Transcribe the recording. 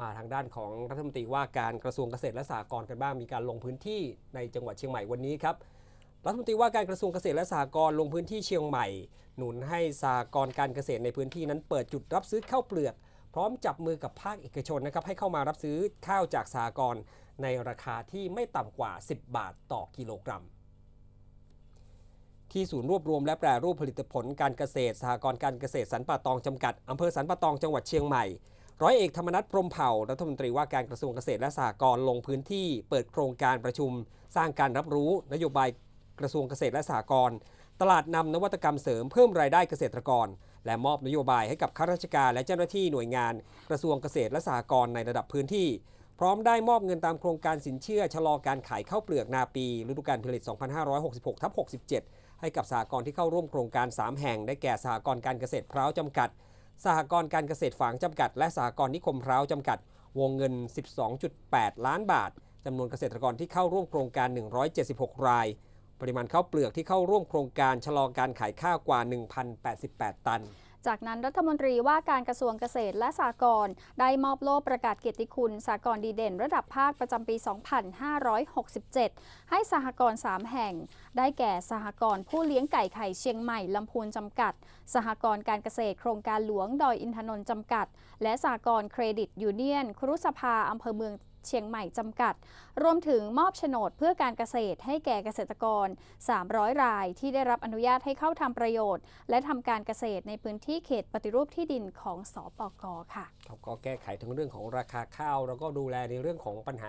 มาทางด้านของรัฐมนตรีว่าการกระทรวงเกษตรและสหกรณ์กันบ้างมีการลงพื้นที่ในจังหวัดเชียงใหม่วันนี้ครับรัฐมนตรีว่าการกระทรวงเกษตรและสหกรณ์ลงพื้นที่เชียงใหม่ หนุนให้สหกรณ์การเกษตรในพื้นที่นั้นเปิดจุดรับซื้อข้าวเปลือก พร้อมจับมือกับภาคเอกชนนะครับให้เข้ามารับซื้อข้าวจากสหกรณ์ในราคาที่ไม่ต่ำกว่า 10 บาทต่อกิโลกรัมที่ศูนย์รวบรวมและแปรรูปผลิตผลการเกษตรสหกรณ์การเกษตรสันป่าตองจำกัดอำเภอสันป่าตองจังหวัดเชียงใหม่ ร้อยเอกธรรมนัฐพรมเผ่ารัฐมนตรีว่าการกระทรวงเกษตรและสหกรณ์ลงพื้นที่เปิดโครงการประชุม สร้างการรับรู้นโยบายกระทรวงเกษตรและสหกรณ์ตลาดนำนวัตกรรมเสริมเพิ่มรายได้เกษตรกร และมอบนโยบายให้กับข้าราชการและเจ้าหน้าที่หน่วยงาน กระทรวงเกษตรและสหกรณ์ในระดับพื้นที่ พร้อมได้มอบเงินตามโครงการสินเชื่อชะลอการขายข้าวเปลือกนาปีฤดูกาลผลิต 2566ทับ67 ให้กับสหกรณ์ที่เข้าร่วมโครงการ 3 แห่งได้แก่สหกรณ์การเกษตรพร้าวจำกัด สหกรณ์การเกษตรฝางจำกัด และสหกรณ์นิคมพร้าวจำกัด วงเงิน 12.8 ล้านบาทจำนวนเกษตรกรที่เข้าร่วมโครงการ 176 ราย ปริมาณข้าวเปลือกที่เข้าร่วมโครงการชะลอการขายข้าวกว่า 1,088 ตัน จากนั้นรัฐมนตรีว่าการกระทรวงเกษตรและสหกรณ์ได้มอบโล่ประกาศเกียรติคุณสหกรณ์ดีเด่น ระดับภาคประจำปี 2567 ให้สหกรณ์ 3 แห่ง ได้แก่สหกรณ์ผู้เลี้ยงไก่ไข่เชียงใหม่ลำพูนจำกัด สหกรณ์การเกษตรโครงการหลวงดอยอินทนนท์จำกัด และสหกรณ์เครดิตยูเนียน ครุสภาอำเภอเมืองเชียงใหม่จำกัด รวมถึงมอบโฉนดเพื่อการเกษตรให้แก่เกษตรกร 300 รายที่ได้รับอนุญาตให้เข้าทำประโยชน์ และทำการเกษตรในพื้นที่เขตปฏิรูปที่ดินของสปกค่ะครับก็แก้ไขทั้งเรื่องของราคาข้าว แล้วก็ดูแลในเรื่องของปัญหา